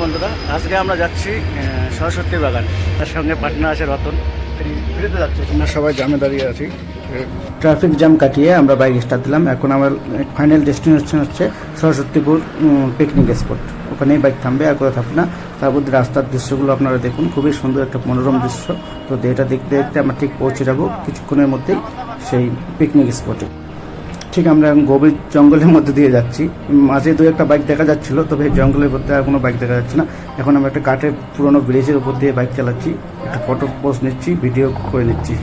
বন্ধুরা, আজকে আমরা যাচ্ছি সরস্বতী বাগান। তার সঙ্গে পার্টনার আছে রতন। ফিরেতে যাচ্ছি। আমরা সবাই জামে দাঁড়িয়ে আছি। ট্রাফিক জ্যাম কাটিয়ে আমরা বাইক স্টার্ট দিলাম। এখন আমার ফাইনাল ডেস্টিনেশন হচ্ছে সরস্বতীপুর পিকনিক স্পট ওখানেই বাইক থামবে, আর কোথাও থাকবে না। তার মধ্যে রাস্তার দৃশ্যগুলো আপনারা দেখুন। খুবই সুন্দর একটা মনোরম দৃশ্য। তো এটা দেখতে দেখতে আমরা ঠিক পৌঁছে যাব। কিছুক্ষণের মধ্যেই সেই পিকনিক স্পটে ঠিক আমরা গভীর জঙ্গলের মধ্যে দিয়ে যাচ্ছি। মাঝে দু একটা বাইক দেখা যাচ্ছিল, তবে জঙ্গলের মধ্যে আর কোনো বাইক দেখা যাচ্ছে না। এখন আমরা একটা কাঠের পুরোনো ব্রিজের উপর দিয়ে বাইক চালাচ্ছি। একটা ফটো পোস্ট নিচ্ছি ভিডিও করে নিচ্ছি।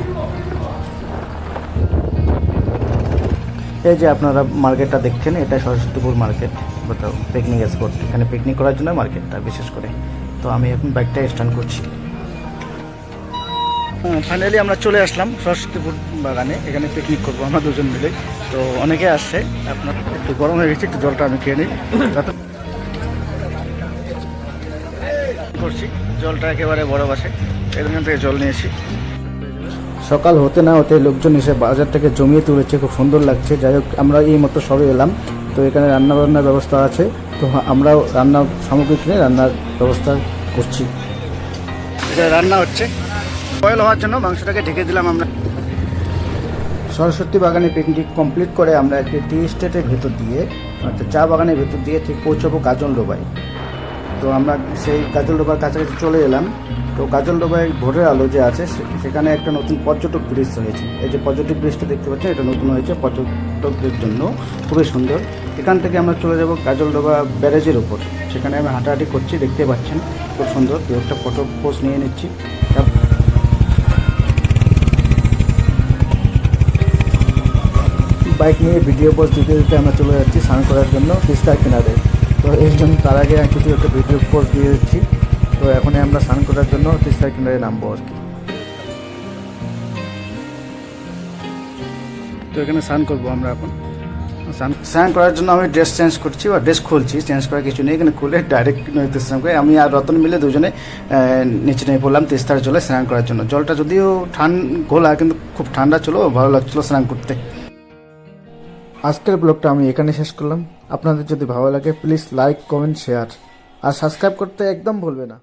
এই যে আপনারা মার্কেটটা দেখছেন, এটা সরস্বতীপুর মার্কেট কোথাও পিকনিক স্পট এখানে পিকনিক করার জন্য মার্কেটটা বিশেষ করে। তো আমি এখন বাইকটা স্ট্যান্ড করছি। ফাইনালি আমরা চলে আসলাম সরস্বতীপুর বাগানে, এখানে পিকনিক করব আমরা দুজন মিলে। তো অনেকে আসছে, আপনার একটু গরম হয়ে গেছে, একটু জলটা আমি খেয়ে নিই। করছি, জলটা একেবারে বড় আসে এখান থেকে জল নিয়েছি সকাল হতে না হতে লোকজন এসে বাজার থেকে জমিয়ে তুলেছে, খুব সুন্দর লাগছে। যাই হোক, আমরা এই মতো সবে এলাম। তো এখানে রান্না বান্নার ব্যবস্থা আছে। তো আমরাও রান্নার সামগ্রী কিনে রান্নার ব্যবস্থা করছি। এটা রান্না হচ্ছে। বয়েল হওয়ার জন্য মাংসটাকে ঢেকে দিলাম আমরা। সরস্বতী বাগানে পিকনিক কমপ্লিট করে আমরা একটি টি স্টেটের ভেতর দিয়ে, অর্থাৎ চা বাগানের ভেতর দিয়ে ঠিক পৌঁছবো কাজল ডোবায়। তো আমরা সেই কাজল ডোবার কাছাকাছি চলে এলাম। তো কাজল ডোবায় ভোরের আলো যে আছে সেখানে একটা নতুন পর্যটক ব্রিজ হয়েছে এই যে পর্যটক ব্রিজটা দেখতে পাচ্ছেন, এটা নতুন হয়েছে পর্যটকদের জন্য। খুবই সুন্দর। এখান থেকে আমরা চলে যাব কাজল ডোবা ব্যারেজের উপর। সেখানে আমি হাঁটাহাঁটি করছি, দেখতে পাচ্ছেন, খুব সুন্দর। দু একটা ফটো পোস্ট নিয়ে নিচ্ছি। বাইক নিয়ে ভিডিও পোস্ট দিতে দিতে আমরা চলে যাচ্ছি স্নান করার জন্য তিস্তার কিনারে। তো এর জন্য তার আগে কিছু একটা ভিডিও পোস্ট দিয়ে দিচ্ছি। তো এখন আমরা স্নান করার জন্য তিস্তার কিনারে নামবো আর কি। তো এখানে স্নান করব আমরা এখন। স্নান স্নান করার জন্য আমি ড্রেস চেঞ্জ করছি বা ড্রেস খুলছি, চেঞ্জ করার কিছু নেই। এখানে খুলে ডাইরেক্ট নদীতে স্নান করি আমি আর রতন মিলে দুজনে নিচে নেমে পড়লাম তিস্তার জলে স্নান করার জন্য। জলটা যদিও ঠান ঘোলা, কিন্তু খুব ঠান্ডা ছিল, ভালো লাগছিল স্নান করতে। আজকের ব্লগটা আমি এখানে শেষ করলাম। আপনাদের যদি ভালো লাগে প্লিজ লাইক কমেন্ট শেয়ার আর সাবস্ক্রাইব করতে একদম ভুলবে না।